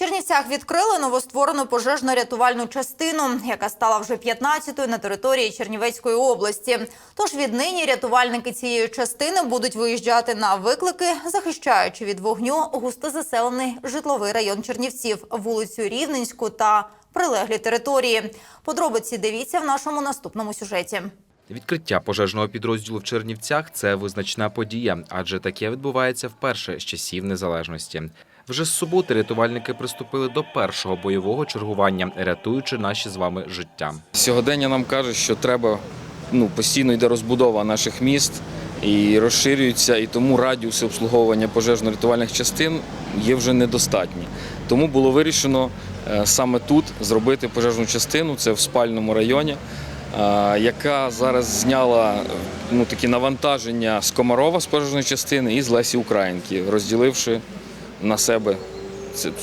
Чернівцях відкрили новостворену пожежно-рятувальну частину, яка стала вже 15-ю на території Чернівецької області. Тож віднині рятувальники цієї частини будуть виїжджати на виклики, захищаючи від вогню густозаселений житловий район Чернівців, вулицю Рівненську та прилеглі території. Подробиці дивіться в нашому наступному сюжеті. Відкриття пожежного підрозділу в Чернівцях це визначна подія, адже таке відбувається вперше з часів незалежності. Вже з суботи рятувальники приступили до першого бойового чергування, рятуючи наші з вами життя. Сьогодення нам каже, що треба ну, постійно йде розбудова наших міст і розширюються, і тому радіуси обслуговування пожежно-рятувальних частин є вже недостатні. Тому було вирішено е, саме тут зробити пожежну частину, це в спальному районі, е, яка зараз зняла ну, такі навантаження з Комарова з пожежної частини і з Лесі Українки, розділивши на себе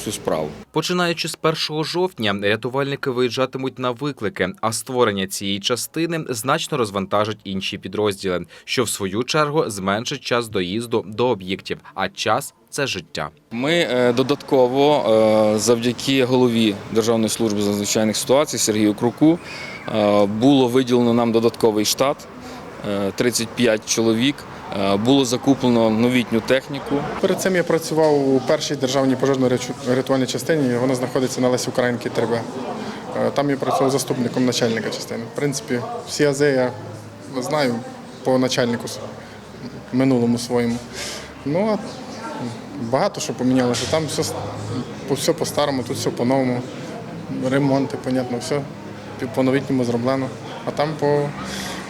цю справу. Починаючи з 1 жовтня, рятувальники виїжджатимуть на виклики, а створення цієї частини значно розвантажить інші підрозділи, що в свою чергу зменшить час доїзду до об'єктів. А час це життя. Ми е, додатково е, завдяки голові Державної служби з надзвичайних ситуацій Сергію Круку е, було виділено нам додатковий штат е, 35 чоловік. Е, Було закуплено новітню техніку. Перед цим я працював у першій державній пожежно-рятувальній частині. Вона знаходиться на Лесі Українки 3Б. Е, Там я працював заступником начальника частини. В принципі, всі ази я знаю по начальнику минулому своєму. Ну а багато що помінялося. Там все, все по-старому, тут все по-новому. Ремонти, понятно, все по-новітньому зроблено. А там по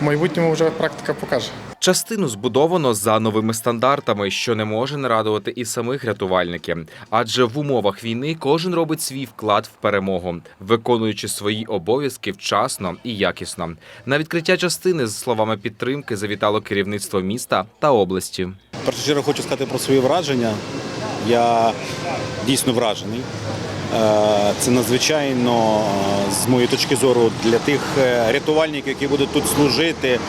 майбутньому вже практика покаже. Частину збудовано за новими стандартами, що не може не радувати і самих рятувальників. Адже в умовах війни кожен робить свій вклад в перемогу, виконуючи свої обов'язки вчасно і якісно. На відкриття частини з словами підтримки завітало керівництво міста та області. В першу чергу хочу сказати про свої враження. Я дійсно вражений. Е, Це надзвичайно, е, з моєї точки зору, для тих е, рятувальників, які будуть тут служити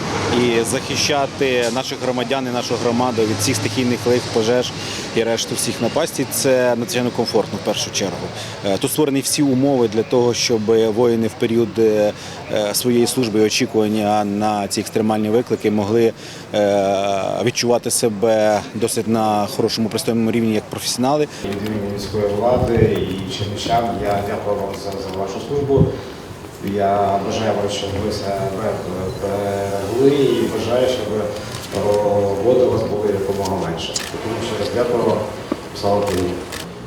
і захищати наших громадян і нашу громаду від всіх стихійних лих, пожеж і решту всіх напастей. Це надзвичайно комфортно в першу чергу. Тут створені всі умови для того, щоб воїни в період своєї служби і очікування на ці екстремальні виклики могли відчувати себе досить на хорошому пристойному рівні як професіонали. міської влади і чернівчан. Я дякую вам за, за вашу службу. Я бажаю вам, щоб ви себе берегли і бажаю, щоб роботи у вас було якомога менше. Тому ще раз дякую вам. Слава Україні!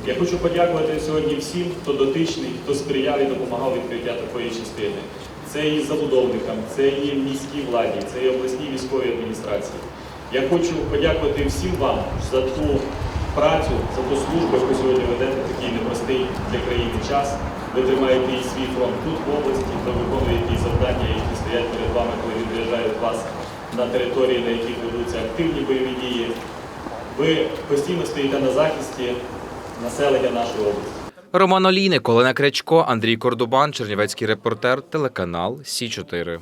Я хочу подякувати сьогодні всім, хто дотичний, хто сприяв і допомагав відкриття такої частини. Це і забудовникам, це і міській владі, це і обласній військовій адміністрації. Я хочу подякувати всім вам за ту працю, за ту службу, яку сьогодні ведете в такий непростий для країни час. Ви тримаєте і свій фронт тут в області, хто виконує ті завдання, які стоять перед вами, коли відряджають вас на території, на яких ведуться активні бойові дії. Ви постійно стоїте на захисті населення нашої області. Роман Олійник, Олена Крячко, Андрій Кордубан, Чернівецький репортер, телеканал Сі 4